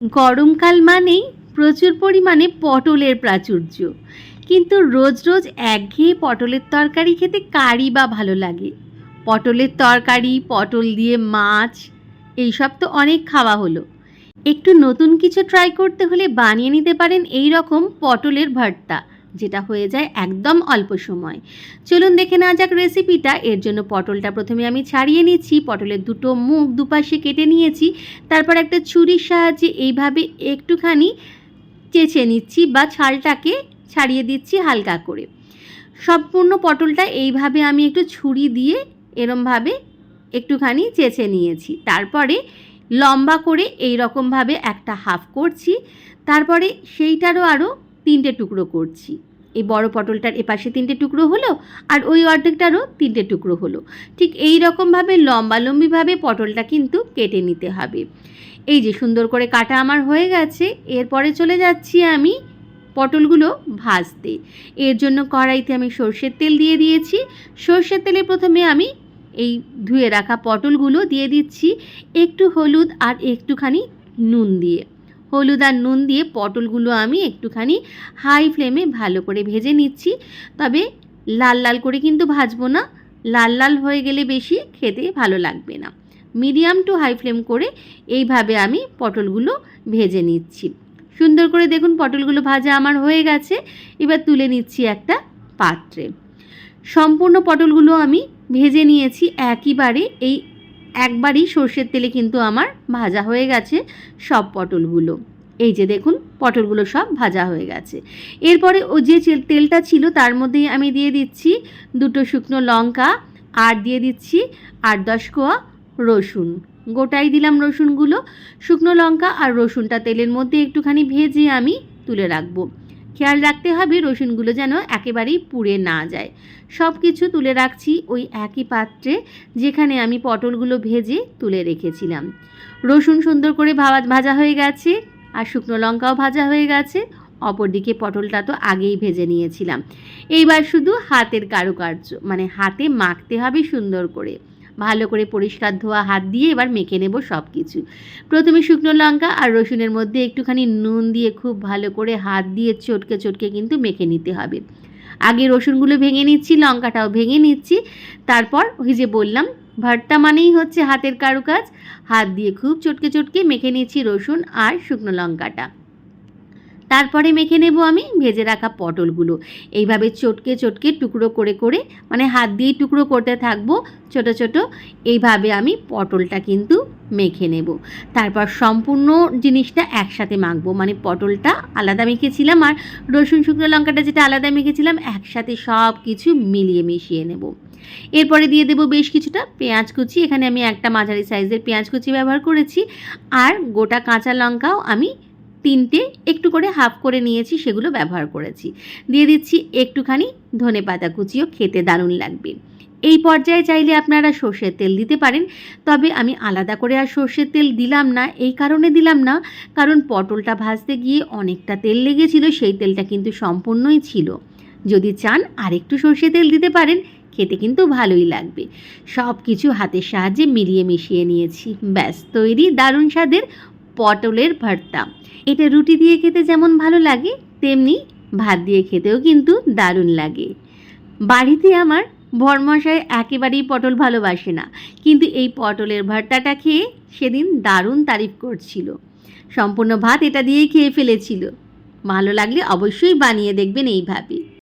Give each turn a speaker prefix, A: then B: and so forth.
A: গরমকাল মানেই প্রচুর পরিমাণে পটলের প্রাচুর্য। কিন্তু রোজ রোজ একঘেয়ে পটলের তরকারি খেতে কারি বা ভালো লাগে? পটলের তরকারি, পটল দিয়ে মাছ এই সব তো অনেক খাওয়া হলো। একটু নতুন কিছু ট্রাই করতে হলে বানিয়ে নিতে পারেন এই রকম পটলের ভর্তা। যেটা হয়ে যায় একদম অল্প সময়। চলুন দেখে নেওয়া যাক রেসিপিটা এর জন্য পটলটা প্রথমে আমি ছাড়িয়ে নিচ্ছি। পটলের দুটো মুখ দুপাশে কেটে নিয়েছি। তারপর একটা ছুরির সাহায্যে এইভাবে একটুখানি চেঁচে নিচ্ছি বা ছালটাকে ছাড়িয়ে দিচ্ছি হালকা করে। সম্পূর্ণ পটলটা এইভাবে আমি একটু ছুরি দিয়ে এরমভাবে একটুখানি চেঁচে নিয়েছি। তারপরে লম্বা করে এই রকমভাবে একটা হাফ করছি। তারপরে সেইটারও আরও তিনটে টুকরো করছি। এই বড় পটলটার এপাশে তিনটে টুকরো হলো আর ওই অর্ধেকটারও তিনটে টুকরো হলো। ঠিক এই রকমভাবে, লম্বালম্বিভাবে পটলটা কিন্তু কেটে নিতে হবে। এই যে সুন্দর করে কাটা আমার হয়ে গেছে, এরপরে চলে যাচ্ছি আমি পটলগুলো ভাজতে। এর জন্য কড়াইতে আমি সর্ষের তেল দিয়ে দিয়েছি। সর্ষের তেলে প্রথমে আমি এই ধুয়ে রাখা পটলগুলো দিয়ে দিচ্ছি, একটু হলুদ আর একটুখানি নুন দিয়ে। হলুদ আর নুন দিয়ে পটলগুলো আমি একটুখানি হাই ফ্লেমে ভালো করে ভেজে নিচ্ছি। তবে লাল লাল করে কিন্তু ভাজবো না। লাল লাল হয়ে গেলে বেশি খেতে ভালো লাগবে না। মিডিয়াম টু হাই ফ্লেম করে এইভাবে আমি পটলগুলো ভেজে নিচ্ছি। সুন্দর করে দেখুন পটলগুলো ভাজা আমার হয়ে গেছে। এবার তুলে নিচ্ছি একটা পাত্রে। সম্পূর্ণ পটলগুলো আমি ভেজে নিয়েছি। একইবারে এই একবারই সর্ষের তেলে কিন্তু আমার ভাজা হয়ে গেছে সব পটলগুলো। এই যে দেখুন, পটলগুলো সব ভাজা হয়ে গেছে। এরপরে ও যে তেলটা ছিল তার মধ্যেই আমি দিয়ে দিচ্ছি দুটো শুকনো লঙ্কা, আর দিয়ে দিচ্ছি আট দশ কোয়া রসুন। গোটাই দিলাম রসুনগুলো। শুকনো লঙ্কা আর রসুনটা তেলের মধ্যে একটুখানি ভেজে আমি তুলে রাখব। খেয়াল রাখতে হবে রসুনগুলো যেন একেবারেই পুড়ে না যায়। সব কিছু তুলে রাখছি ওই একই পাত্রে যেখানে আমি পটলগুলো ভেজে তুলে রেখেছিলাম। রসুন সুন্দর করে ভাজা হয়ে গেছে আর শুকনো লঙ্কাও ভাজা হয়ে গেছে। অপরদিকে পটলটা তো আগেই ভেজে নিয়েছিলাম। এইবার শুধু হাতের কারুকার্য মানে হাতে মাখতে হবে সুন্দর করে। ভালো করে পরিষ্কার ধোয়া, হাত দিয়ে এবার মেখে নেব সব কিছু প্রথমে শুকনো লঙ্কা আর রসুনের মধ্যে একটুখানি নুন দিয়ে খুব ভালো করে হাত দিয়ে চটকে চটকে কিন্তু মেখে নিতে হবে। আগে রসুনগুলো ভেঙে নিচ্ছি, লঙ্কাটাও ভেঙে নিচ্ছি। তারপর ওই যে বললাম, ভর্তা মানেই হচ্ছে হাতের কারুকাজ। হাত দিয়ে খুব চটকে চটকে মেখে নিচ্ছি রসুন আর শুকনো লঙ্কাটা। তারপরে মেখে নেব আমি, ভেজে রাখা পটলগুলো। এইভাবে চটকে চটকে টুকরো করে করে মানে হাত দিয়ে টুকরো করতে থাকব, ছোট ছোট, এইভাবে আমি পটলটা কিন্তু মেখে নেব। তারপর সম্পূর্ণ জিনিসটা একসাথে মাখবো মানে পটলটা আলাদা মেখেছিলাম আর রসুন, শুকনো লঙ্কাটা যেটা আলাদা মেখেছিলাম, একসাথে সব কিছু মিলিয়ে মিশিয়ে নেব। এরপরে দিয়ে দেবো বেশ কিছুটা পেঁয়াজ কুচি, এখানে আমি একটা মাঝারি সাইজের পেঁয়াজ কুচি ব্যবহার করেছি, আর গোটা কাঁচা লঙ্কাও আমি তিনটে একটু করে হাফ করে নিয়েছি, সেগুলো ব্যবহার করেছি। দিয়ে দিচ্ছি একটুখানি ধনে পাতা কুচিও, খেতে দারুণ লাগবে। এই পর্যায়ে চাইলে আপনারা সর্ষের তেল দিতে পারেন, তবে আমি আলাদা করে আর সর্ষের তেল দিলাম না, এই কারণে দিলাম না, কারণ পটলটা ভাজতে গিয়ে অনেকটা তেল লেগেছিল, সেই তেলটা কিন্তু সম্পূর্ণই ছিল। যদি চান আর একটু সর্ষে তেল দিতে পারেন, খেতে কিন্তু ভালোই লাগবে। সব কিছু হাতের সাহায্যে মিলিয়ে মিশিয়ে নিয়েছি। ব্যাস, তৈরি দারুণ স্বাদের পটলের ভর্তা। এটা রুটি দিয়ে খেতে যেমন ভালো লাগে, তেমনি ভাত দিয়ে খেতেও কিন্তু দারুণ লাগে। বাড়িতে আমার ভরমশাই একেবারেই পটল ভালোবাসে না, কিন্তু এই পটলের ভর্তাটা খেয়ে সেদিন দারুণ তারিফ করছিল। সম্পূর্ণ ভাত এটা দিয়েই খেয়ে ফেলেছিল। ভালো লাগলে অবশ্যই বানিয়ে দেখবেন এইভাবে।